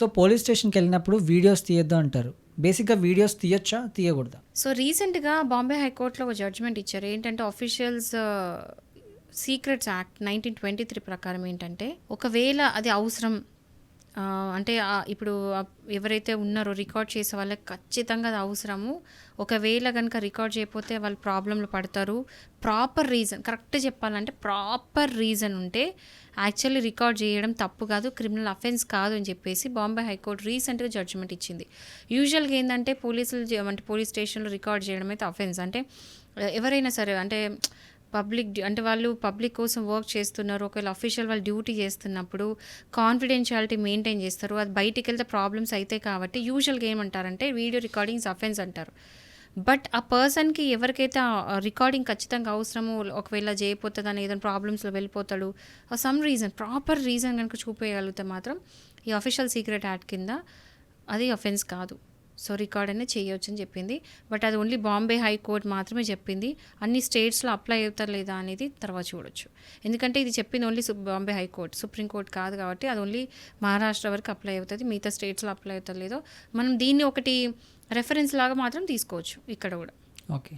So police స్టేషన్కి వెళ్ళినప్పుడు videos తీయొద్దు అంటారు. బేసిక్గా వీడియోస్ తీయొచ్చా? తీయకూడదా? సో రీసెంట్గా బాంబే హైకోర్టులో ఒక జడ్జ్మెంట్ ఇచ్చారు. ఏంటంటే officials secrets act nineteen twenty three ప్రకారం ఏంటంటే ఒకవేళ అది అవసరం ఆ, అంటే ఇప్పుడు ఎవరైతే ఉన్నారో రికార్డ్ చేసే వాళ్ళకి ఖచ్చితంగా అది అవసరము. ఒకవేళ కనుక రికార్డ్ చేయకపోతే వాళ్ళు ప్రాబ్లంలో పడతారు. ప్రాపర్ రీజన్ కరెక్ట్ చెప్పాలంటే ప్రాపర్ రీజన్ ఉంటే యాక్చువల్లీ రికార్డ్ చేయడం తప్పు కాదు క్రిమినల్ అఫెన్స్ కాదు అని చెప్పేసి బాంబే హైకోర్టు రీసెంట్గా జడ్జిమెంట్ ఇచ్చింది. యూజువల్గా ఏంటంటే పోలీసులు అంటే పోలీస్ స్టేషన్లో రికార్డ్ చేయడం అయితే అఫెన్స్ అంటే ఎవరైనా సరే అంటే పబ్లిక్ అంటే వాళ్ళు పబ్లిక్ కోసం వర్క్ చేస్తున్నారు. ఒకవేళ అఫీషియల్ వాళ్ళు డ్యూటీ చేస్తున్నప్పుడు కాన్ఫిడెన్షియాలిటీ మెయింటైన్ చేస్తారు. అది బయటికి వెళ్తే ప్రాబ్లమ్స్ అయితే కాబట్టి యూజువల్గా ఏమంటారంటే వీడియో రికార్డింగ్స్ అఫెన్స్ అంటారు. బట్ ఆ పర్సన్కి ఎవరికైతే రికార్డింగ్ ఖచ్చితంగా అవసరమో ఒకవేళ చేయపోతుందని ఏదైనా ప్రాబ్లమ్స్లో వెళ్ళిపోతాడు సమ్ రీజన్ ప్రాపర్ రీజన్ కనుక చూపేయగలిగితే మాత్రం ఈ అఫీషియల్ సీక్రెట్ యాక్ట్ కింద అది అఫెన్స్ కాదు. సో రికార్డ్ అనేది చేయవచ్చని అని చెప్పింది. బట్ అది ఓన్లీ బాంబే హైకోర్టు మాత్రమే చెప్పింది. అన్ని స్టేట్స్లో అప్లై అవుతారు లేదా అనేది తర్వాత చూడొచ్చు. ఎందుకంటే ఇది చెప్పింది ఓన్లీ సు- బాంబే హైకోర్టు సుప్రీంకోర్టు కాదు కాబట్టి అది ఓన్లీ మహారాష్ట్ర వరకు అప్లై అవుతుంది. మిగతా స్టేట్స్లో అప్లై అవుతారు లేదో మనం దీన్ని ఒకటి రెఫరెన్స్ లాగా మాత్రం తీసుకోవచ్చు ఇక్కడ కూడా. ఓకే